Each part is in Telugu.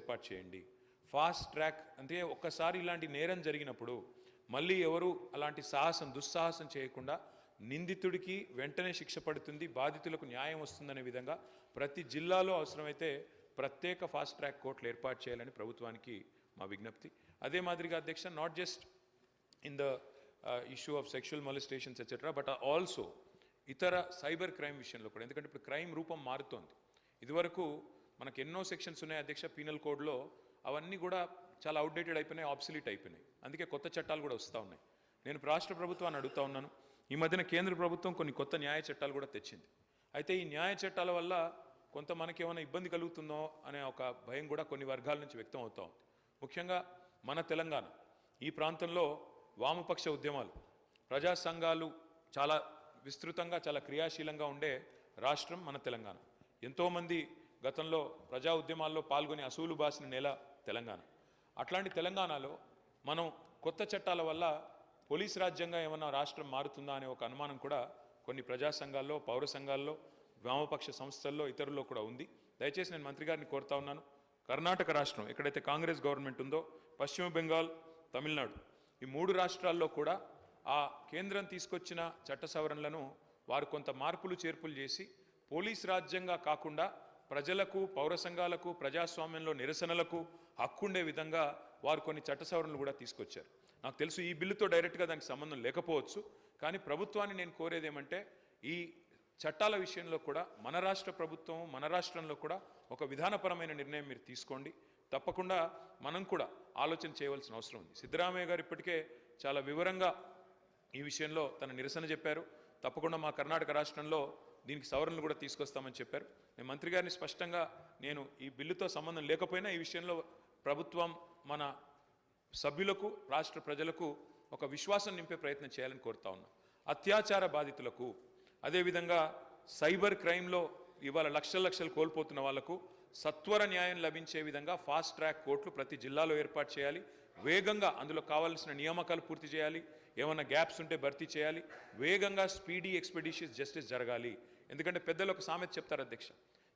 ఏర్పాటు చేయండి. ఫాస్ట్ ట్రాక్ అంటే ఒక్కసారి ఇలాంటి నేరం జరిగినప్పుడు మళ్ళీ ఎవరు అలాంటి సాహసం దుస్సాహసం చేయకుండా నిందితుడికి వెంటనే శిక్ష పడుతుంది బాధితులకు న్యాయం వస్తుందనే విధంగా ప్రతి జిల్లాలో అవసరమైతే ప్రత్యేక ఫాస్ట్ ట్రాక్ కోర్టులు ఏర్పాటు చేయాలని ప్రభుత్వానికి మా విజ్ఞప్తి. అదే మాదిరిగా అధ్యక్ష not just in the issue of sexual molestations etcetera but also ఇతర సైబర్ క్రైమ్ విషయంలో కూడా. ఎందుకంటే ఇప్పుడు క్రైమ్ రూపం మారుతోంది. ఇదివరకు మనకు ఎన్నో సెక్షన్స్ ఉన్నాయి అధ్యక్ష పీనల్ కోడ్లో అవన్నీ కూడా చాలా అవుట్డేటెడ్ అయిపోయినాయి ఆబ్సిలీట్ అయిపోయినాయి. అందుకే కొత్త చట్టాలు కూడా వస్తూ ఉన్నాయి. నేను రాష్ట్ర ప్రభుత్వాన్ని అడుగుతా ఉన్నాను. ఈ మధ్యన కేంద్ర ప్రభుత్వం కొన్ని కొత్త న్యాయ చట్టాలు కూడా తెచ్చింది. అయితే ఈ న్యాయ చట్టాల వల్ల కొంత మనకి ఏమైనా ఇబ్బంది కలుగుతుందో అనే ఒక భయం కూడా కొన్ని వర్గాల నుంచి వ్యక్తం అవుతూ ఉంది. ముఖ్యంగా మన తెలంగాణ. ఈ ప్రాంతంలో వామపక్ష ఉద్యమాలు ప్రజా సంఘాలు చాలా విస్తృతంగా చాలా క్రియాశీలంగా ఉండే రాష్ట్రం మన తెలంగాణ. ఎంతోమంది గతంలో ప్రజా ఉద్యమాల్లో పాల్గొని అసూలు బాసిన నేల తెలంగాణ. అట్లాంటి తెలంగాణలో మనం కొత్త చట్టాల వల్ల పోలీస్ రాజ్యంగా ఏమన్నా రాష్ట్రం మారుతుందా అనే ఒక అనుమానం కూడా కొన్ని ప్రజా సంఘాల్లో పౌర సంఘాల్లో వామపక్ష సంస్థల్లో ఇతరుల్లో కూడా ఉంది. దయచేసి నేను మంత్రి గారిని కోరుతా ఉన్నాను. కర్ణాటక రాష్ట్రం ఎక్కడైతే కాంగ్రెస్ గవర్నమెంట్ ఉందో పశ్చిమ బెంగాల్ తమిళనాడు ఈ మూడు రాష్ట్రాల్లో కూడా ఆ కేంద్రం తీసుకొచ్చిన చట్ట సవరణలను వారు కొంత మార్పులు చేర్పులు చేసి పోలీస్ రాజ్యంగా కాకుండా ప్రజలకు పౌర సంఘాలకు ప్రజాస్వామ్యంలో నిరసనలకు హక్కుండే విధంగా వారు కొన్ని చట్ట సవరణలు కూడా తీసుకొచ్చారు. నాకు తెలుసు ఈ బిల్లుతో డైరెక్ట్గా దానికి సంబంధం లేకపోవచ్చు కానీ ప్రభుత్వాన్ని నేను కోరేది ఏమంటే ఈ చట్టాల విషయంలో కూడా మన రాష్ట్ర ప్రభుత్వం మన రాష్ట్రంలో కూడా ఒక విధానపరమైన నిర్ణయం మీరు తీసుకోండి. తప్పకుండా మనం కూడా ఆలోచన చేయవలసిన అవసరం ఉంది. సిద్ధరామయ్య గారు ఇప్పటికే చాలా వివరంగా ఈ విషయంలో తన నిరసన చెప్పారు. తప్పకుండా మా కర్ణాటక రాష్ట్రంలో దీనికి సవరణలు కూడా తీసుకొస్తామని చెప్పారు. నేను మంత్రి గారిని స్పష్టంగా నేను ఈ బిల్లుతో సంబంధం లేకపోయినా ఈ విషయంలో ప్రభుత్వం మన సభ్యులకు రాష్ట్ర ప్రజలకు ఒక విశ్వాసం నింపే ప్రయత్నం చేయాలని కోరుతా ఉన్నా. అత్యాచార బాధితులకు అదేవిధంగా సైబర్ క్రైమ్లో ఇవాళ లక్షల లక్షలు కోల్పోతున్న వాళ్ళకు సత్వర న్యాయం లభించే విధంగా ఫాస్ట్ ట్రాక్ కోర్టులు ప్రతి జిల్లాలో ఏర్పాటు చేయాలి. వేగంగా అందులో కావాల్సిన నియామకాలు పూర్తి చేయాలి. ఏమైనా గ్యాప్స్ ఉంటే భర్తీ చేయాలి. వేగంగా స్పీడీ ఎక్స్పెడిషియస్ జస్టిస్ జరగాలి. ఎందుకంటే పెద్దలు ఒక సామెత చెప్తారు అధ్యక్ష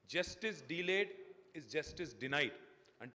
justice delayed is justice denied